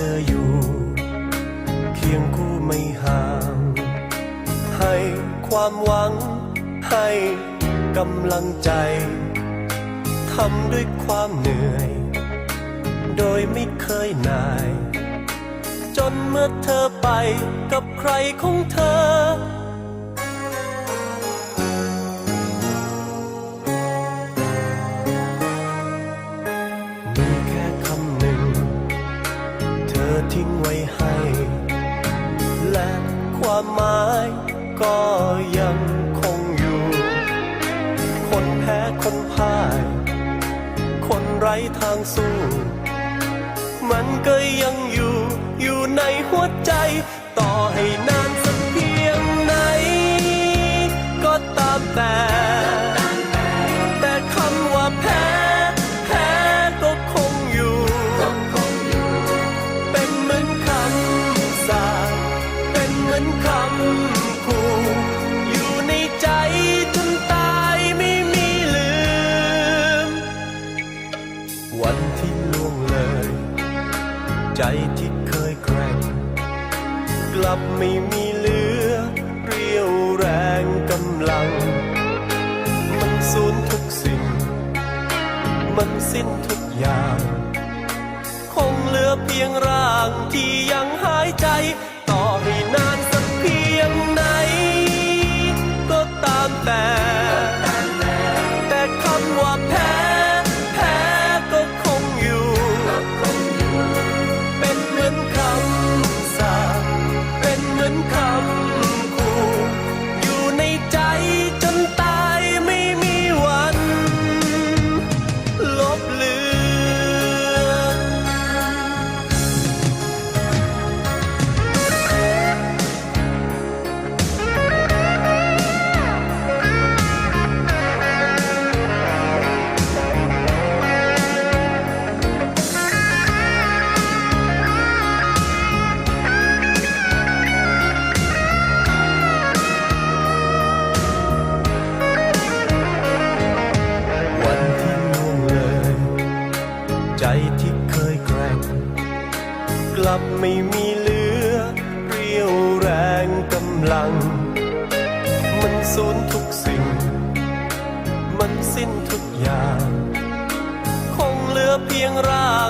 ธออยู่ เคียงคู่ไม่ห่าง ให้ความหวัง ให้กำลังใจ ทำด้วยความเหนื่อย โดยไม่เคยนาย จนเมื่อเธอไปกับใครของเธอ ว้ให้ และความหมายก็ยังคงอยู่ คนแพ้คนพ่าย คนไร้ทางสู้ มันก็ยังอยู่อยู่ในหัวใจ ต่อให้นานสักเพียงไหน ก็ตามแต่แต่ ใจที่เคยแกร่ง กลับไม่มีเหลือ เรียวแรงกำลัง มันสูญทุกสิ่ง มันสิ้นทุกอย่าง คงเหลือเพียงร่างที่ยังหายใจต่อให้นาน ใจที่เคยแกร่ง กลับไม่มีเหลือ เรียวแรงกำลัง มันสูญทุกสิ่ง มันสิ้นทุกอย่าง คงเหลือเพียงร่าง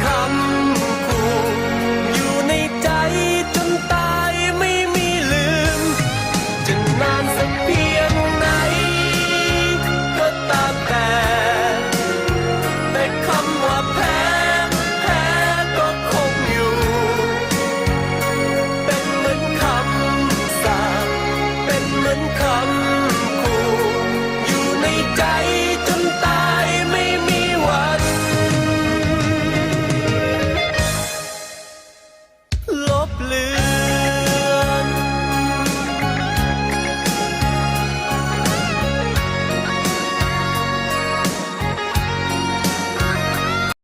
看。